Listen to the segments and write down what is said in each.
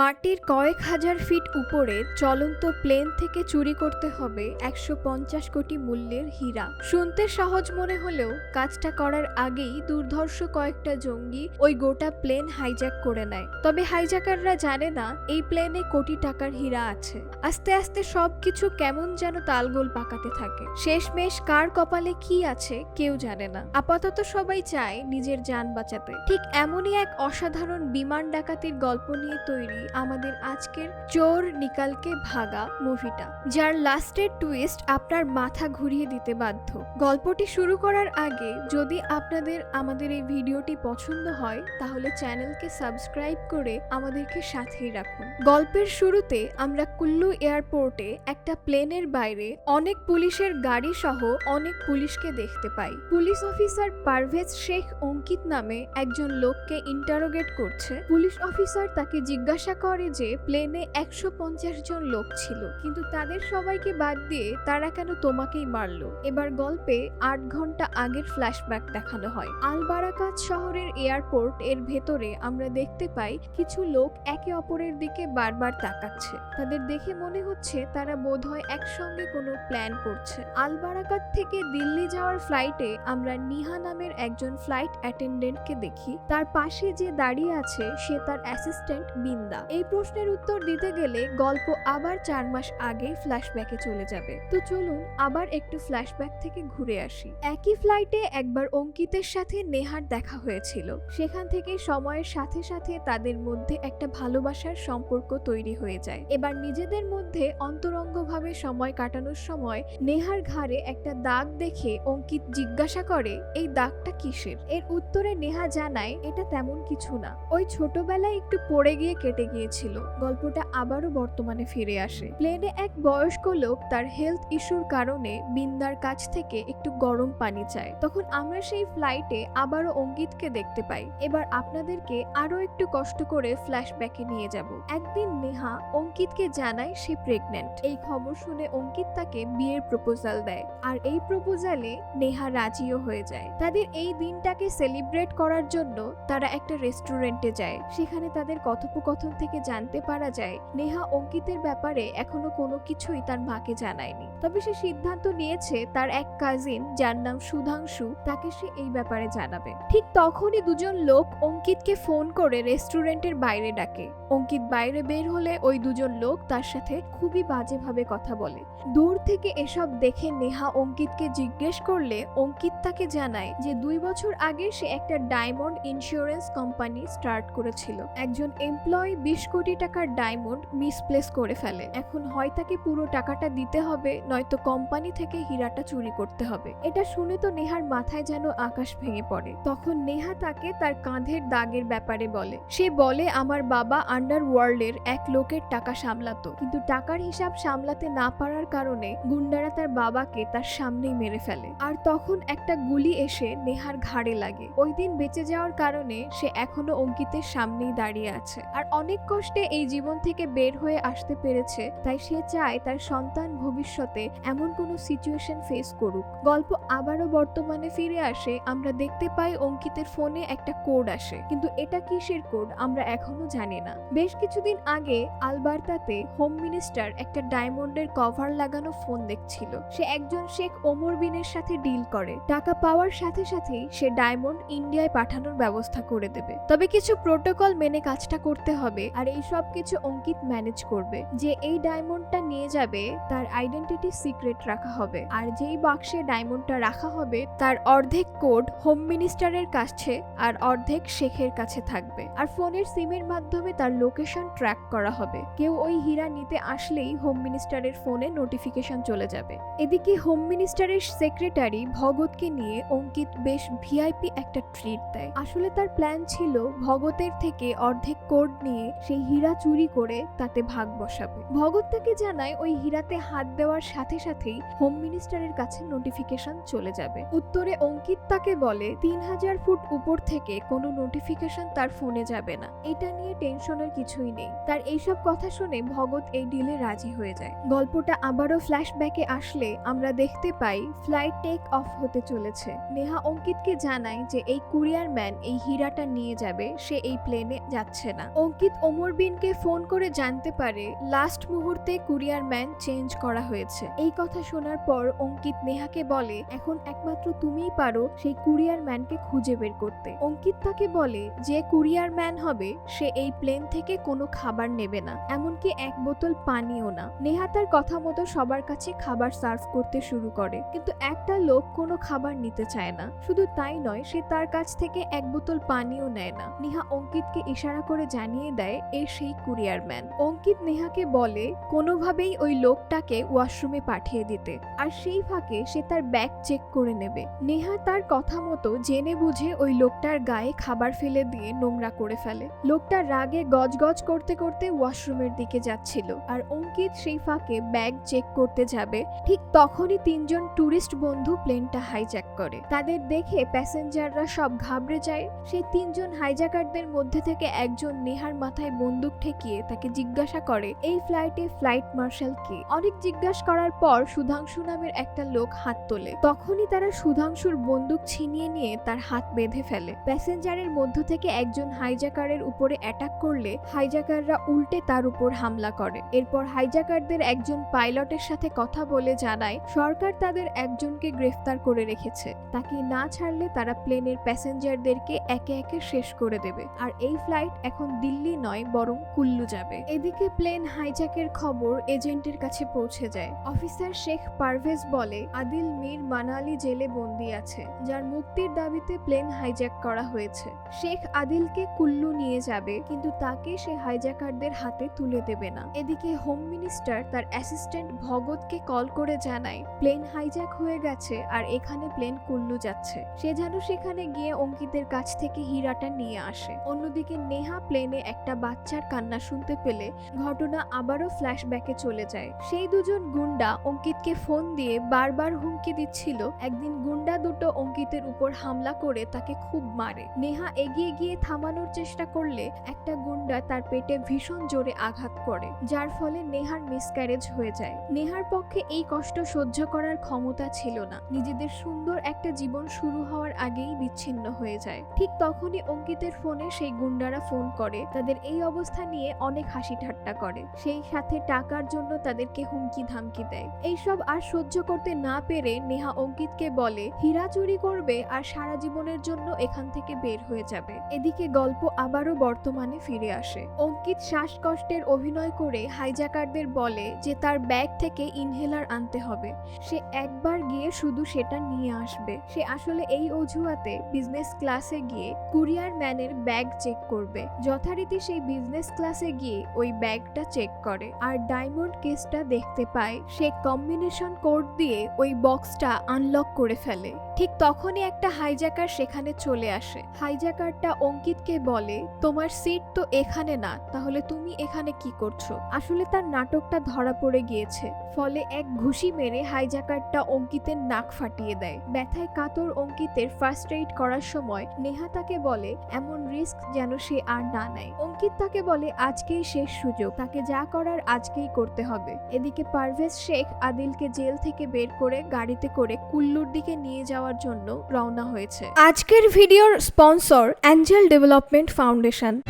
মাটির কয়েক হাজার ফিট উপরে চলন্ত প্লেন থেকে চুরি করতে হবে একশো পঞ্চাশ কোটি মূল্যের হীরা। শুনতে সহজ মনে হলেও কাজটা করার আগেই দুর্ধর্ষ কয়েকটা জঙ্গি ওই গোটা প্লেন হাইজ্যাক করে নেয়। তবে হাইজ্যাকাররা জানে না এই প্লেনে কোটি টাকার হীরা আছে। আস্তে আস্তে সবকিছু কেমন যেন তালগোল পাকাতে থাকে। শেষমেশ কার কপালে কি আছে কেউ জানে না। আপাতত সবাই চায় নিজের যান বাঁচাতে। ঠিক এমনই এক অসাধারণ বিমান ডাকাতির গল্প নিয়ে তৈরি আমাদের আজকের চোর নিকালকে ভাগা মুভিটা, যার লাস্টের টুইস্ট আপনার মাথা ঘুরিয়ে দিতে বাধ্য। গল্পটি শুরু করার আগে যদি আপনাদের আমাদের এই ভিডিওটি পছন্দ হয়, তাহলে চ্যানেলকে সাবস্ক্রাইব করে আমাদেরকে সাথেই রাখুন। গল্পের শুরুতে আমরা কুল্লু এয়ারপোর্টে একটা প্লেনের বাইরে অনেক পুলিশের গাড়ি সহ অনেক পুলিশকে দেখতে পাই। পুলিশ অফিসার পারভেজ শেখ অঙ্কিত নামে একজন লোককে ইন্টারোগেট করছে। পুলিশ অফিসার তাকে জিজ্ঞাসা করে যে প্লেনে একশো পঞ্চাশ জন লোক ছিল, কিন্তু তাদের সবাইকে বাদ দিয়ে তারা কেন তোমাকেই মারলো? এবার গল্পে আট ঘণ্টা আগের ফ্ল্যাশব্যাক দেখানো হয়। আলবারাকাত শহরের এয়ারপোর্ট এর ভেতরে আমরা দেখতে পাই কিছু লোক একে অপরের দিকে বারবার তাকাচ্ছে। তাদের দেখে মনে হচ্ছে তারা বোধহয় একসঙ্গে কোনো প্ল্যান করছে। আলবারাকাত থেকে দিল্লি যাওয়ার ফ্লাইটে আমরা নিহা নামের একজন ফ্লাইট অ্যাটেন্ডেন্টকে দেখি। তার পাশে যে দাঁড়িয়ে আছে, সে তার অ্যাসিস্ট্যান্ট বিন্দা। এই প্রশ্নের উত্তর দিতে গেলে গল্প আবার চার মাস আগে ফ্ল্যাশব্যাকে চলে যাবে। তো চলুন আবার একটু ফ্ল্যাশব্যাক থেকে ঘুরে আসি। একই ফ্লাইটে একবার অঙ্কিতের সাথে নেহার দেখা হয়েছিল। সেখান থেকে সময়ের সাথে সাথে তাদের মধ্যে একটা ভালোবাসার সম্পর্ক তৈরি হয়ে যায়। এবার নিজেদের মধ্যে অন্তরঙ্গভাবে সময় কাটানোর সময় নেহার ঘাড়ে একটা দাগ দেখে অঙ্কিত জিজ্ঞাসা করে, এই দাগটা কিসের? এর উত্তরে নেহা জানায়, এটা তেমন কিছু না। ওই ছোটবেলায় একটু পড়ে গিয়ে কেটে গিয়েছিল। গল্পটা আবারও বর্তমানে ফিরে আসে। প্লেনে এক বয়স্ক লোক তার হেলথ ইস্যুর কারণে বিন্দার কাছ থেকে একটু গরম পানি চায়। তখন আমরা সেই ফ্লাইটে আবারও অঙ্কিতকে দেখতে পাই। এবার আপনাদেরকে আরও একটু কষ্ট করে ফ্ল্যাশব্যাকে নিয়ে যাব। একদিন নেহা অঙ্কিতকে জানায় সে প্রেগনেন্ট এই খবর শুনে অঙ্কিত তাকে বিয়ের প্রপোজাল দেয়। আর এই প্রপোজালে নেহা রাজিও হয়ে যায়। তাদের এই দিনটাকে সেলিব্রেট করার জন্য তারা একটা রেস্টুরেন্টে যায়। সেখানে তাদের কথোপকথন থেকে জানতে পারা যায়, নেহা অঙ্কিতের ব্যাপারে এখনও কোনো কিছুই তার মাকে জানায়নি। তবে সে সিদ্ধান্ত নিয়েছে তার এক কাজিন যার নাম সুধাংশু, তাকে সে এই ব্যাপারে জানাবে। ঠিক তখনই দুজন লোক অঙ্কিতকে ফোন করে রেস্টুরেন্টের বাইরে ডাকে। অঙ্কিত বাইরে বের হলে ওই দুজন লোক তার সাথে খুবই বাজেভাবে কথা বলে। দূর থেকে এসব দেখে নেহা অঙ্কিতকে জিজ্ঞেস করলে অঙ্কিত তাকে জানায় যে দুই বছর আগে সে একটা ডায়মন্ড ইন্স্যুরেন্স কোম্পানি স্টার্ট করেছিল। একজন এমপ্লয়ি বিশ কোটি টাকার ডায়মন্ড মিসপ্লেস করে ফেলে। এখন হয় তাকে পুরো টাকাটা দিতে হবে, নয়তো কোম্পানি থেকে হীরাটা চুরি করতে হবে। এটা শুনে তো নেহার মাথায় যেন আকাশ ভেঙে পড়ে। তখন নেহা তাকে তার কাঁধের দাগের ব্যাপারে বলে। সে বলে, আমার বাবা আন্ডার ওয়ার্ল্ডের এক লোকের টাকা সামলাতো। কিন্তু টাকার হিসাব সামলাতে না পারার কারণে গুন্ডারা তার বাবাকে তার সামনেই মেরে ফেলে। আর তখন একটা গুলি এসে নেহার ঘাড়ে লাগে। ওই দিন বেঁচে যাওয়ার কারণে সে এখনও অঙ্কিতের সামনেই দাঁড়িয়ে আছে। আর অনেক কষ্টে এই জীবন থেকে বের হয়ে আসতে পেরেছে, তাই সে চায় তার সন্তান ভবিষ্যতে এমন কোনো সিচুয়েশন ফেস করুক। গল্প আবারও বর্তমানে ফিরে আসে, আমরা দেখতে পাই অঙ্কিতের ফোনে একটা কোড আসে, কিন্তু এটা কিসের কোড আমরা এখনও জানি না। বেশ কিছুদিন আগে আলবার্তাতে হোম মিনিস্টার একটা ডায়মন্ডের কভার লাগানো ফোন দেখছিল। সে একজন শেখ ওমর বিনের সাথে ডিল করে। টাকা পাওয়ার সাথে সাথেই সে ডায়মন্ড ইন্ডিয়ায় পাঠানোর ব্যবস্থা করে দেবে। তবে কিছু প্রোটোকল মেনে কাজটা করতে হবে। আর এই সব কিছু অঙ্কিত ম্যানেজ করবে। যে এই ডায়মন্ডটা নিয়ে যাবে, তার আইডেন্টিটি সিক্রেট রাখা হবে। আর যেই বাক্সে ডায়মন্ডটা রাখা হবে, তার অর্ধেক কোড হোম মিনিস্টারের কাছে আর অর্ধেক শেখের কাছে থাকবে। আর ফোনের সিমের মাধ্যমে তার লোকেশন ট্র্যাক করা হবে। কেউ ওই হীরা নিতে আসলেই হোম মিনিস্টারের ফোনে নোটিফিকেশন চলে যাবে। এদিকে হোম মিনিস্টারের সেক্রেটারি ভগতকে নিয়ে অঙ্কিত বেশ ভিআইপি একটা ট্রিট দেয়। আসলে তার প্ল্যান ছিল ভগতের থেকে অর্ধেক কোড নিয়ে সেই হীরা চুরি করে তাতে ভাগ বসাবে। ভগত তাকে জানায়, ওই হীরাতে হাত দেওয়ার সাথে সাথেই হোম মিনিস্টারের কাছে নোটিফিকেশন চলে যাবে। উত্তরে অঙ্কিত তাকে বলে, তিন হাজার ফুট উপর থেকে কোনো নোটিফিকেশন তার ফোনে যাবে না। এটা নিয়ে টেনশনের কিছুই নেই। তার এইসব কথা শুনে ভগত এই ডিলে রাজি হয়ে যায়। গল্পটা আবারও ফ্ল্যাশব্যাকে আসলে আমরা দেখতে পাই ফ্লাইট টেক অফ হতে চলেছে। নেহা অঙ্কিতকে জানায় যে, এই কুরিয়ার ম্যান এই হীরাটা নিয়ে যাবে, সে এই প্লেনে যাচ্ছে না। অঙ্কিত ওমর বিনকে ফোন করে জানতে পারে, লাস্ট মুহূর্তে কুরিয়ার ম্যান চেঞ্জ করা হয়েছে। এই কথা শোনার পর অঙ্কিত নেহাকে বলে, এখন একমাত্র তুমিই পারো সেই কুরিয়ার ম্যানকে খুঁজে বের করতে। অঙ্কিত তাকে বলে, যে কুরিয়ার ম্যান হবে, সে এই প্লেন থেকে কোনো খাবার নেবে না, এমনকি এক বোতল পানিও না। নেহা তার কথা মতো সবার কাছে খাবার সার্ভ করতে শুরু করে, কিন্তু একটা লোক কোনো খাবার নিতে চায় না। শুধু তাই নয়, সে তার কাছ থেকে এক বোতল পানিও নেয় না। নেহা অঙ্কিতকে ইশারা করে জানিয়ে দেয় এ সেই কুরিয়ার ম্যান। অঙ্কিত নেহাকে বলে, কোনোভাবেই ওই লোকটাকে ওয়াশরুমে পাঠিয়ে দিতে। আর সেই ফাঁকে সে তার ব্যাগ চেক করে নেবে। নেহা তার কথা মতো জেনে বুঝে ওই লোকটার গায়ে খাবার ফেলে দিয়ে নোংরা করে ফেলে। লোকটা রাগে গজগজ করতে করতে ওয়াশরুমের দিকে যাচ্ছিল। আর অঙ্কিত সেই ফাঁকে ব্যাগ চেক করতে যাবে। ঠিক তখনই তিনজন ট্যুরিস্ট বন্ধু প্লেনটা হাইজ্যাক করে। তাদের দেখে প্যাসেঞ্জাররা সব ঘাবড়ে যায়। সেই তিনজন হাইজ্যাকারদের মধ্যে থেকে একজন নেহার মাথায় বন্দুক ঠেকিয়ে তাকে জিজ্ঞাসা করে, এই ফ্লাইটে ফ্লাইট মার্শাল কে? অনেক জিজ্ঞাসা করার পর সুধাংশু নামের একটা লোক হাত তোলে। তখনই তারা সুধাংশুর বন্দুক ছিনিয়ে নিয়ে তার হাত বেঁধে ফেলে। প্যাসেঞ্জারের মধ্য থেকে একজন হাইজ্যাকারের উপরে অ্যাটাক করলে হাইজ্যাকাররা উল্টে তার উপর হামলা করে। এরপর হাইজ্যাকারদের একজন পাইলটের সাথে কথা বলে জানায়, সরকার তাদের একজনকে গ্রেফতার করে রেখেছে। তাকে না ছাড়লে তারা প্লেনের প্যাসেঞ্জারদেরকে একে একে শেষ করে দেবে। আর এই ফ্লাইট এখন দিল্লি নয় বরং কুল্লু যাবে। এদিকে প্লেন হাইজ্যাকের খবর এজেন্টের কাছে পৌঁছে যায়। অফিসার শেখ পারভেজ বলে, আদিল মীর মানালি জেলে বন্দি আছে, যার মুক্তির দাবিতে প্লেন হাইজ্যাক করা হয়েছে। শেখ আদিলকে কুল্লু নিয়ে যাবে, কিন্তু তাকে সে হাইজ্যাকারদের হাতে তুলে দেবে না। এদিকে হোম মিনিস্টার তার অ্যাসিস্ট্যান্ট ভগতকে কল করে জানায়, প্লেন হাইজ্যাক হয়ে গেছে আর এখানে প্লেন কুল্লু যাচ্ছে। সে যেন সেখানে গিয়ে অঙ্কিতের কাছ থেকে হীরাটা নিয়ে আসে। অন্যদিকে নেহা প্লেনে একটা বাচ্চার কান্না শুনতে পেলে ঘটনা আবারও ফ্ল্যাশব্যাকে চলে যায়। সেই দুজন গুন্ডা অঙ্কিতকে ফোন দিয়ে বারবার হুমকি দিচ্ছিল। একদিন গুন্ডা দুটো অঙ্কিতের উপর হামলা করে তাকে খুব মারে। নেহা এগিয়ে গিয়ে থামানোর চেষ্টা করলে একটা গুন্ডা তার পেটে ভীষণ জোরে আঘাত করে, যার ফলে নেহার মিসক্যারেজ হয়ে যায়। নেহার পক্ষে এই কষ্ট সহ্য করার ক্ষমতা ছিল না। নিজেদের সুন্দর একটা জীবন শুরু হওয়ার আগেই বিচ্ছিন্ন হয়ে যায়। ঠিক তখনই অঙ্কিতের ফোনে সেই গুন্ডারা ফোন করে, তাদের এই অবস্থা নিয়ে অনেক হাসি ঠাট্টা করে। সেই সাথে টাকার জন্য তাদেরকে হুমকি ধামকি দেয়। এইসব আর সহ্য করতে না পেরে নেহা অঙ্কিতকে বলে, হীরা চুরি করবে আর সারা জীবনের জন্য এখান থেকে বের হয়ে যাবে। এদিকে গল্প আবারও বর্তমানে ফিরে আসে। অঙ্কিত শ্বাসকষ্টের অভিনয় করে হাইজাকারদের বলে যে, তার ব্যাগ থেকে ইনহেলার আনতে হবে। সে একবার গিয়ে শুধু সেটা নিয়ে আসবে। সে আসলে এই অজুহাতে বিজনেস ক্লাসে গিয়ে কুরিয়ার ম্যানের ব্যাগ চেক করবে। যথারীতি সেই বিজনেস ক্লাসে গিয়ে ওই ব্যাগটা চেক করে। আর ডায়মন্ড কেসটা দেখতে পায়, সে কম্বিনেশন কোড দিয়ে ওই বক্সটা আনলক করে ফেলে। ঠিক তখনই একটা হাইজ্যাকার সেখানে চলে আসে। হাইজ্যাকারটা অঙ্কিতকে বলে, তোমার সিট তো এখানে না, তাহলে তুমি এখানে কি করছ? আসলে তার নাটকটা ধরা পড়ে গিয়েছে। ফলে এক ঘুষি মেরে হাইজ্যাকারটা অঙ্কিতের নাক ফাটিয়ে দেয়। ব্যথায় কাতর অঙ্কিতের ফার্স্ট এইড করার সময় নেহা তাকে বলে, এমন রিস্ক যেন সে আর না নেয়। অঙ্কিত তাকে বলে আজকেই শেষ সুযোগ। তাকে যা করার আজকেই করতে হবে। এদিকে পারভেজ শেখ আদিলকে জেল থেকে বের করে গাড়িতে করে কুল্লুর দিকে নিয়ে যাওয়ার জন্য রওনা হয়েছে। আজকের ভিডিওর স্পন্সর অ্যাঞ্জেল ডেভেলপমেন্ট ফাউন্ডেশন।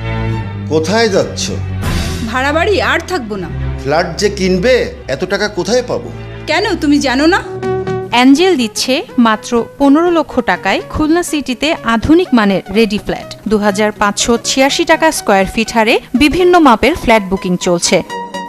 কোথায় যাচ্ছ? ভাড়া বাড়ি আর থাকব না। ফ্ল্যাট যে কিনবে এত টাকা কোথায় পাবো? কেন? তুমি জানো না? অ্যাঞ্জেল দিচ্ছে মাত্র পনেরো লক্ষ টাকায় খুলনা সিটিতে আধুনিক মানের রেডি ফ্ল্যাট। দু টাকা স্কোয়ার ফিট হারে বিভিন্ন মাপের ফ্ল্যাট বুকিং চলছে।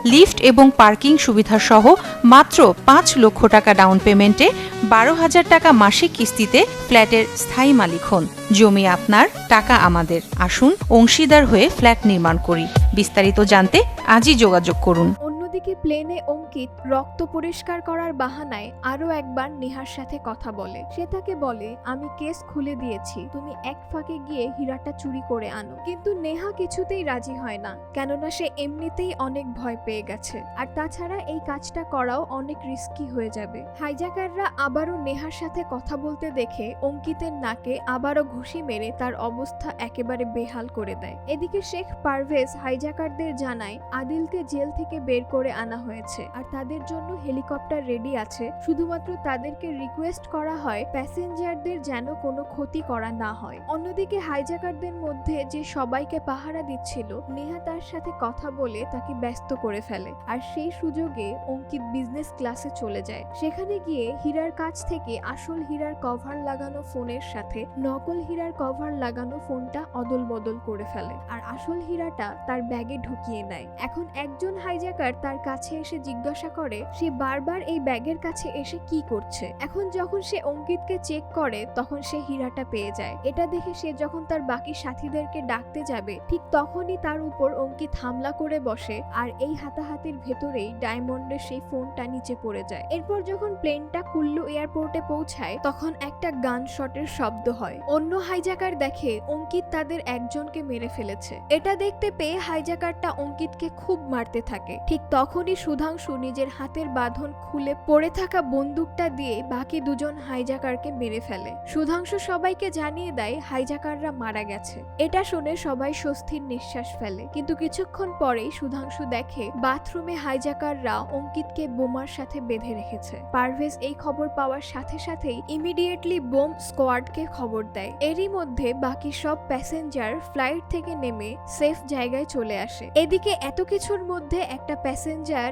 লিফট এবং পার্কিং সুবিধা সহ মাত্র পাঁচ লক্ষ টাকা ডাউন পেমেন্টে বারো হাজার টাকা মাসিক কিস্তিতে ফ্ল্যাটের স্থায়ী মালিক হন। জমি আপনার, টাকা আমাদের। আসুন অংশীদার হয়ে ফ্ল্যাট নির্মাণ করি। বিস্তারিত জানতে আজই যোগাযোগ করুন। অন্যদিকে প্লেনে অঙ্কিত রক্ত পরিষ্কার করার বাহানায় আরও একবার নেহার সাথে কথা বলে। সে তাকে বলে, আমি কেস খুলে দিয়েছি। তুমি এক ফাঁকে গিয়ে হীরাটা চুরি করে আনো। কিন্তু নেহা কিছুতেই রাজি হয় না, কেননা সে এমনিতেই অনেক ভয় পেয়ে গেছে। আর তাছাড়া এই কাজটা করাও অনেক রিস্কি হয়ে যাবে। হাইজাকাররা আবারও নেহার সাথে কথা বলতে দেখে অঙ্কিতের নাকে আবারও ঘুষি মেরে তার অবস্থা একেবারে বেহাল করে দেয়। এদিকে শেখ পারভেজ হাইজাকারদের জানায়, আদিলকে জেল থেকে বের করে আনা হয়েছে। আর তাদের জন্য হেলিকপ্টার রেডি আছে। শুধুমাত্র তাদেরকে রিকোয়েস্ট করা হয় প্যাসেঞ্জারদের যেন কোনো ক্ষতি করা না হয়। অন্যদিকে হাইজাকারদের মধ্যে যে সবাইকে পাহারা দিচ্ছিল, নেহা তার সাথে কথা বলে তাকে ব্যস্ত করে ফেলে। আর সেই সুযোগে অঙ্কিত বিজনেস ক্লাসে চলে যায়। সেখানে গিয়ে হীরার কাছ থেকে আসল হীরার কভার লাগানো ফোনের সাথে নকল হীরার কভার লাগানো ফোনটা অদল বদল করে ফেলে। আর আসল হীরাটা তার ব্যাগে ঢুকিয়ে নেয়। এখন একজন হাইজাকার তার কাছে এসে জিজ্ঞাসা করে, সে বারবার এই ব্যাগের কাছে এসে কি করছে? এখন যখন সে অঙ্কিতকে চেক করে, তখন সে হীরাটা পেয়ে যায়। এটা দেখে সে যখন তার বাকি সাথীদেরকে ডাকতে যাবে, ঠিক তখনই তার উপর অঙ্কিত হামলা করে বসে আর এই হাতাহাতির ভেতরেই ডায়মন্ডের সেই ফোনটা নিচে পড়ে যায়। এরপর যখন প্লেনটা কুল্লু এয়ারপোর্টে পৌঁছায়, তখন একটা গান শটের শব্দ হয়। অন্য হাইজাকার দেখে অঙ্কিত তাদের একজনকে মেরে ফেলেছে। এটা দেখতে পেয়ে হাইজাকারটা অঙ্কিতকে খুব মারতে থাকে। ঠিক তখনই সুধাংশু নিজের হাতের বাঁধন খুলে পড়ে থাকা বন্দুকটা দিয়ে বাকি দুজন হাইজাকারকে মেরে ফেলে। সুধাংশু সবাইকে জানিয়ে দেয়, হাইজাকাররা মারা গেছে। এটা শুনে সবাই স্বস্তির নিঃশ্বাস ফেলে। কিন্তু কিছুক্ষণ পরেই সুধাংশু দেখে বাথরুমে হাইজাকাররা অঙ্কিতকে বোমার সাথে বেঁধে রেখেছে। পারভেজ এই খবর পাওয়ার সাথে সাথেই ইমিডিয়েটলি বোম স্কোয়াডকে খবর দেয়। এরই মধ্যে বাকি সব প্যাসেঞ্জার ফ্লাইট থেকে নেমে সেফ জায়গায় চলে আসে। এদিকে এত কিছুর মধ্যে একটা প্যাসেঞ্জার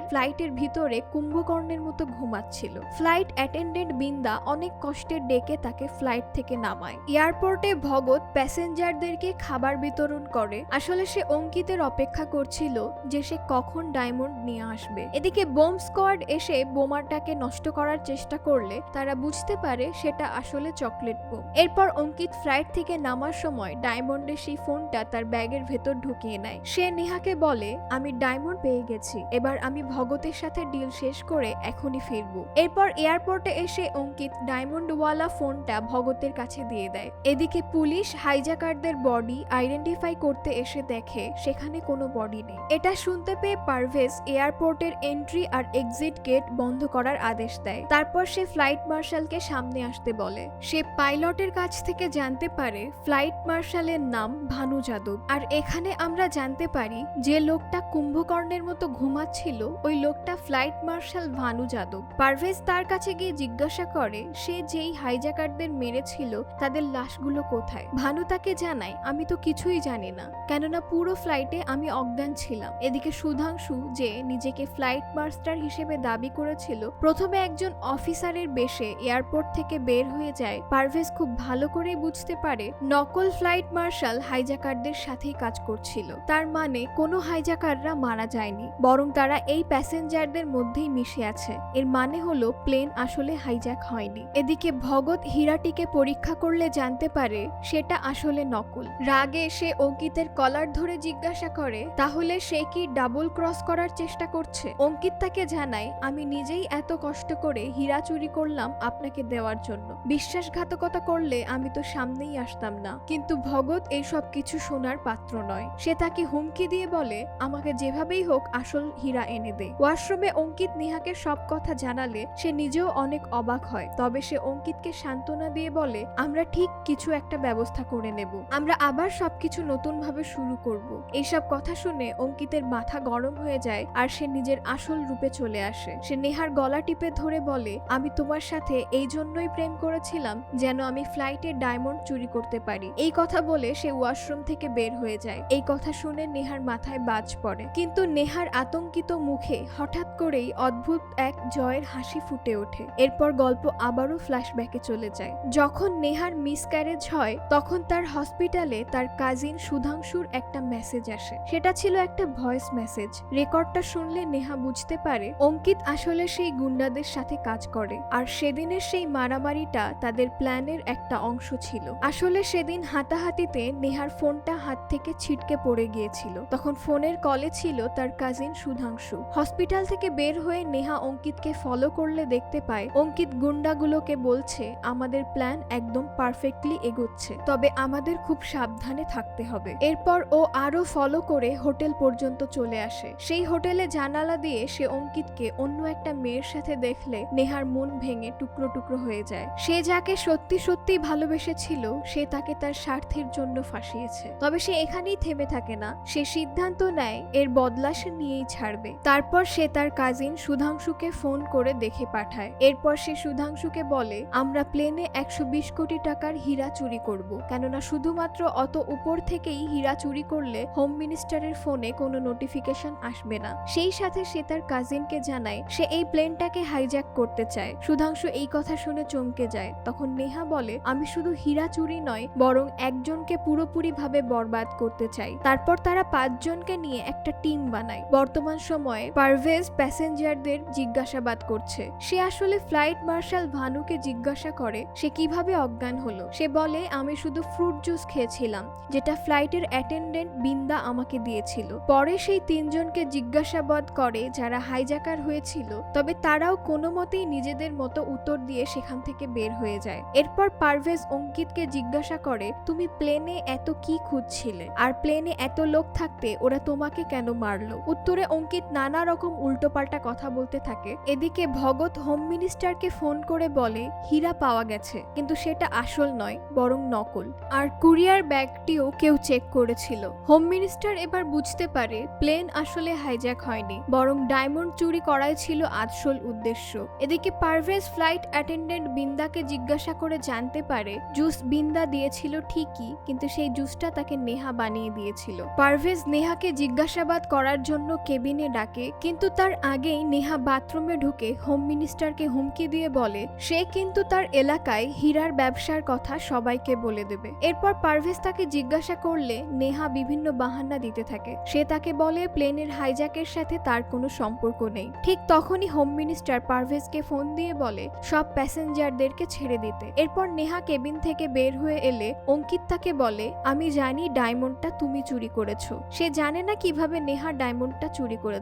ফ্লাইটের ভিতরে কুম্ভকর্ণের মতো ঘুমাচ্ছিল। ফ্লাইট অ্যাটেন্ডেন্ট বিন্দা অনেক কষ্টে ডেকে তাকে ফ্লাইট থেকে নামায়। এয়ারপোর্টে ভগৎ প্যাসেঞ্জারদেরকে খাবার বিতরণ করে। আসলে সে অঙ্কিতের অপেক্ষা করছিল যে সে কখন ডায়মন্ড নিয়ে আসবে। এদিকে বোম স্কোয়াড এসে বোমাটাকে নষ্ট করার চেষ্টা করলে তারা বুঝতে পারে সেটা আসলে চকলেট বোম এরপর অঙ্কিত ফ্লাইট থেকে নামার সময় ডায়মন্ডের সেই ফোনটা তার ব্যাগের ভেতর ঢুকিয়ে নেয়। সে নেহাকে বলে, আমি ডায়মন্ড পেয়ে গেছি। এবার আমি ভগতের সাথে ডিল শেষ করে এখনই ফিরবো। এরপর এয়ারপোর্টে এসে অঙ্কিত ডায়মন্ডওয়ালা ফোনটা ভগতের কাছে দিয়ে দেয়। এদিকে পুলিশ হাইজাকারদের বডি আইডেন্টিফাই করতে এসে দেখে সেখানে কোনো বডি নেই। এটা শুনতে পেয়ে পারভেজ এয়ারপোর্টের এন্ট্রি আর এক্সিট গেট বন্ধ করার আদেশ দেয়। তারপর সে ফ্লাইট মার্শালকে সামনে আসতে বলে। সে পাইলটের কাছ থেকে জানতে পারে ফ্লাইট মার্শালের নাম ভানু যাদব। আর এখানে আমরা জানতে পারি যে লোকটা কুম্ভকর্ণের মতো ঘুমাচ্ছিল ওই লোকটা ফ্লাইট মার্শাল ভানু যাদব। পারভেজ তার কাছে গিয়ে জিজ্ঞাসা করে, সে যেই হাইজাকারদের মেরেছিল, তাদের লাশগুলো কোথায়? ভানু তাকে জানায়, আমি তো কিছুই জানি না। কেননা পুরো ফ্লাইটে আমি অজ্ঞান ছিলাম। এদিকে সুধাংশু, যে নিজেকে ফ্লাইট মাস্টার হিসেবে দাবি করেছিল, প্রথমে একজন অফিসারের বেশে এয়ারপোর্ট থেকে বের হয়ে যায়। পারভেজ খুব ভালো করেই বুঝতে পারে, নকল ফ্লাইট মার্শাল হাইজাকারদের সাথেই কাজ করছিল। তার মানে কোনো হাইজাকাররা মারা যায়নি, বরং তারা এই প্যাসেঞ্জারদের মধ্যেই মিশে আছে। এর মানে হলো প্লেন আসলে হাইজ্যাক হয়নি। এদিকে ভগৎ হীরাটিকে পরীক্ষা করলে জানতে পারে সেটা আসলে নকল। রাগে সে অঙ্কিতের কলার ধরে জিজ্ঞাসা করে, তাহলে সে কি ডাবল ক্রস করার চেষ্টা করছে? অঙ্কিত তাকে জানায়, আমি নিজেই এত কষ্ট করে হীরা চুরি করলাম আপনাকে দেওয়ার জন্য। বিশ্বাসঘাতকতা করলে আমি তো সামনেই আসতাম না। কিন্তু ভগৎ এইসব কিছু শোনার পাত্র নয়। সে তাকে হুমকি দিয়ে বলে, আমাকে যেভাবেই হোক আসল হীরা এনে দে ওয়াশরুমে অঙ্কিত নেহাকে সব কথা জানালে সে নিজেও অনেক অবাক হয়। তবে সে অঙ্কিতকে সান্ত্বনা দিয়ে বলে, আমরা ঠিক কিছু একটা ব্যবস্থা করে নেব। আমরা আবার সবকিছু নতুন ভাবে শুরু করব। এইসব কথা শুনে অঙ্কিতের মাথা গরম হয়ে যায় আর সে নিজের আসল রূপে চলে আসে। সে নেহার গলা টিপে ধরে বলে, আমি তোমার সাথে এই জন্যই প্রেম করেছিলাম যেন আমি ফ্লাইটে ডায়মন্ড চুরি করতে পারি। এই কথা বলে সে ওয়াশরুম থেকে বের হয়ে যায়। এই কথা শুনে নেহার মাথায় বাজ পড়ে। কিন্তু নেহার আতঙ্কিত মুখে হঠাৎ করেই অদ্ভুত এক জয়ের হাসি ফুটে ওঠে। এরপর গল্প আবারও ফ্ল্যাশব্যাকে চলে যায়। যখন নেহার মিসক্যারেজ হয়, তখন তার হসপিটালে তার কাজিন সুধাংশুর একটা মেসেজ আসে। সেটা ছিল একটা ভয়েস মেসেজ। রেকর্ডটা শুনলে নেহা বুঝতে পারে, অঙ্কিত আসলে সেই গুন্ডাদের সাথে কাজ করে। আর সেদিনের সেই মারামারিটা তাদের প্ল্যানের একটা অংশ ছিল। আসলে সেদিন হাতাহাতিতে নেহার ফোনটা হাত থেকে ছিটকে পড়ে গিয়েছিল। তখন ফোনের কলে ছিল তার কাজিন সুধাংশু। হসপিটাল থেকে বের হয়ে নেহা অঙ্কিতকে ফলো করলে দেখতে পায়, অঙ্কিত গুন্ডাগুলোকে বলছে, আমাদের প্ল্যান একদম পারফেক্টলি এগোচ্ছে, তবে আমাদের খুব সাবধানে থাকতে হবে। এরপর ও আরও ফলো করে হোটেল পর্যন্ত চলে আসে। সেই হোটেলে জানালা দিয়ে সে অঙ্কিতকে অন্য একটা মেয়ের সাথে দেখলে নেহার মন ভেঙে টুকরো টুকরো হয়ে যায়। সে যাকে সত্যি সত্যি ভালোবেসেছিল, সে তাকে তার স্বার্থের জন্য ফাঁসিয়েছে। তবে সে এখানেই থেমে থাকে না। সে সিদ্ধান্ত নেয়, এর বদলা সে নিয়েই ছাড়বে। তারপর সে তার কাজিন সুধাংশুকে ফোন করে দেখে পাঠায়। এরপর সে সুধাংশুকে বলে, আমরা প্লেনে একশো বিশ কোটি টাকার হীরা চুরি করব। কেননা শুধুমাত্র অত উপর থেকেই হীরা চুরি করলে হোম মিনিস্টারের ফোনে কোনো নোটিফিকেশন আসবে না। সেই সাথে সে তার কাজিনকে জানায়, সে এই প্লেনটাকে হাইজ্যাক করতে চায়। সুধাংশু এই কথা শুনে চমকে যায়। তখন নেহা বলে, আমি শুধু হীরা চুরি নয়, বরং একজনকে পুরোপুরিভাবে বরবাদ করতে চাই। তারপর তারা পাঁচজনকে নিয়ে একটা টিম বানায়। বর্তমান সময়ে পারভেজ প্যাসেঞ্জারদের জিজ্ঞাসাবাদ করছে। সে আসলে ফ্লাইট মার্শাল ভানুকে জিজ্ঞাসা করে, সে কীভাবে অজ্ঞান হলো? সে বলে, আমি শুধু ফ্রুট জুস খেয়েছিলাম, যেটা ফ্লাইটের অ্যাটেন্ডেন্ট বিন্দা আমাকে দিয়েছিল। পরে সেই তিনজনকে জিজ্ঞাসাবাদ করে যারা হাইজাকার হয়েছিল, তবে তারাও কোনো মতেই নিজেদের মতো উত্তর দিয়ে সেখান থেকে বের হয়ে যায়। এরপর পারভেজ অঙ্কিতকে জিজ্ঞাসা করে, তুমি প্লেনে এত কি খুঁজছিলে? আর প্লেনে এত লোক থাকতে ওরা তোমাকে কেন মারলো? উত্তরে অঙ্কিত নানা রকম উল্টোপাল্টা কথা বলতে থাকে। এদিকে ভগৎ হোম মিনিস্টারকে ফোন করে বলে, হীরা পাওয়া গেছে, কিন্তু সেটা আসল নয়, বরং নকল। আর কুরিয়ার ব্যাগটিও কেউ চেক করেছিল। হোম মিনিস্টার এবার বুঝতে পারে প্লেন আসলে হাইজ্যাক হয়নি, বরং ডায়মন্ড চুরি করাই ছিল আসল উদ্দেশ্য। এদিকে পারভেজ ফ্লাইট অ্যাটেন্ডেন্ট বিন্দাকে জিজ্ঞাসা করে জানতে পারে জুস বিন্দা দিয়েছিল ঠিকই, কিন্তু সেই জুসটা তাকে নেহা বানিয়ে দিয়েছিল। পারভেজ নেহাকে জিজ্ঞাসাবাদ করার জন্য কেবিনে ডাকে, কিন্তু তার আগেই নেহা বাথরুমে ঢুকে হোম মিনিস্টারকে হুমকি দিয়ে বলে, সে কিন্তু তার এলাকায় হীরার ব্যবসার কথা সবাইকে বলে দেবে। এরপর পারভেজ তাকে জিজ্ঞাসা করলে নেহা বিভিন্ন বাহানা দিতে থাকে। সে তাকে বলে, প্লেনের হাইজ্যাকের সাথে তার কোনো সম্পর্ক নেই। ঠিক তখনই হোম মিনিস্টার পারভেজকে ফোন দিয়ে বলে, সব প্যাসেঞ্জারদেরকে ছেড়ে দিতে। এরপর নেহা কেবিন থেকে বের হয়ে এলে অঙ্কিত তাকে বলে, আমি জানি ডায়মন্ডটা তুমি চুরি করেছ। সে জানে না কীভাবে নেহা ডায়মন্ডটা চুরি করেছে।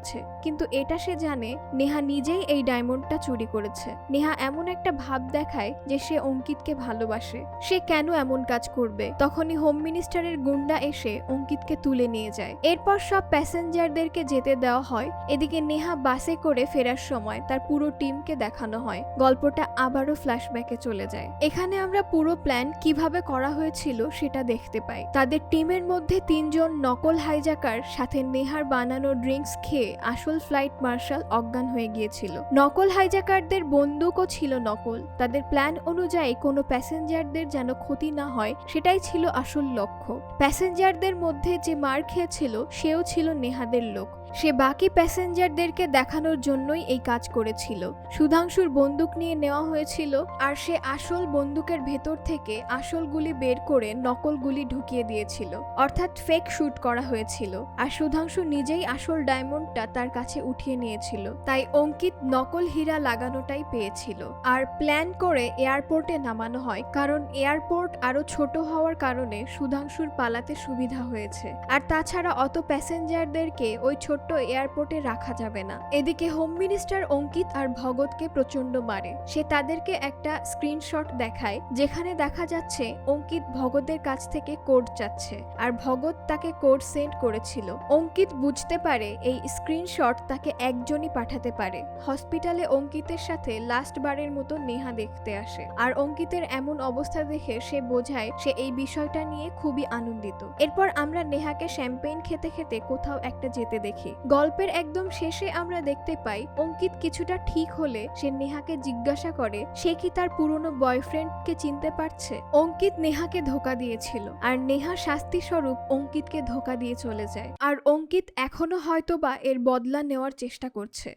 কিন্তু এটা সে জানে, নেহা নিজেই এই ডায়মন্ডটা চুরি করেছে। নেহা এমন একটা ভাব দেখায় যে সে অঙ্কিতকে ভালোবাসে। সে কেন এমন কাজ করবে? তখনই হোম মিনিস্টারের গুন্ডা এসে অঙ্কিতকে তুলে নিয়ে যায়। এরপর সব প্যাসেঞ্জারদেরকে যেতে দেওয়া হয়। এদিকে নেহা বাসে করে ফেরার সময় তার পুরো টিমকে দেখানো হয়। গল্পটা আবারও ফ্ল্যাশব্যাকে চলে যায়। এখানে আমরা পুরো প্ল্যান কীভাবে করা হয়েছিল সেটা দেখতে পাই। তাদের টিমের মধ্যে তিনজন নকল হাইজাকার সাথে নেহার বানানো ড্রিঙ্কস খেয়ে আসল ফ্লাইট মার্শাল অজ্ঞান হয়ে গিয়েছিল। নকল হাইজাকারদের বন্দুকও ছিল নকল। তাদের প্ল্যান অনুযায়ী কোনো প্যাসেঞ্জারদের যেন ক্ষতি না হয়, সেটাই ছিল আসল লক্ষ্য। প্যাসেঞ্জারদের মধ্যে যে মার খেয়েছিল, সেও ছিল নেহাদের লোক। সে বাকি প্যাসেঞ্জারদেরকে দেখানোর জন্যই এই কাজ করেছিল। সুধাংশুর বন্দুক নিয়ে নেওয়া হয়েছিল আর সে আসল বন্দুকের ভেতর থেকে আসল গুলি বের করে নকল গুলি ঢুকিয়ে দিয়েছিল, অর্থাৎ ফেক শুট করা হয়েছিল। আর সুধাংশু নিজেই আসল ডায়মন্ডটা তার কাছে উঠিয়ে নিয়েছিল, তাই অঙ্কিত নকল হীরা লাগানোটাই পেয়েছিল। আর প্ল্যান করে এয়ারপোর্টে নামানো হয়, কারণ এয়ারপোর্ট আরও ছোট হওয়ার কারণে সুধাংশুর পালাতে সুবিধা হয়েছে। আর তাছাড়া অত প্যাসেঞ্জারদেরকে ওই ছোট্ট এয়ারপোর্টে রাখা যাবে না। এদিকে হোম মিনিস্টার অঙ্কিত আর ভগৎকে প্রচণ্ড মারে। সে তাদেরকে একটা স্ক্রিনশট দেখায়, যেখানে দেখা যাচ্ছে অঙ্কিত ভগতের কাছ থেকে কোড চাচ্ছে আর ভগৎ তাকে কোড সেন্ড করেছিল। অঙ্কিত বুঝতে পারে এই স্ক্রিনশট তাকে একজনই পাঠাতে পারে। হসপিটালে অঙ্কিতের সাথে লাস্ট বারের মতো নেহা দেখতে আসে আর অঙ্কিতের এমন অবস্থা দেখে সে বোঝায় সে এই বিষয়টা নিয়ে খুবই আনন্দিত। এরপর আমরা নেহাকে শ্যাম্পেইন খেতে খেতে কোথাও একটা যেতে দেখি। গল্পের একদম শেষে আমরা দেখতে পাই, অঙ্কিত কিছুটা ঠিক হলে সে নেহাকে জিজ্ঞাসা করে, সে কি তার পুরনো বয়ফ্রেন্ডকে চিনতে পারছে? অঙ্কিত নেহাকে ধোকা দিয়েছিল, আর নেহা শাস্তি স্বরূপ অঙ্কিতকে ধোকা দিয়ে চলে যায়। আর অঙ্কিত এখনও হয়তোবা এর বদলা নেওয়ার চেষ্টা করছে।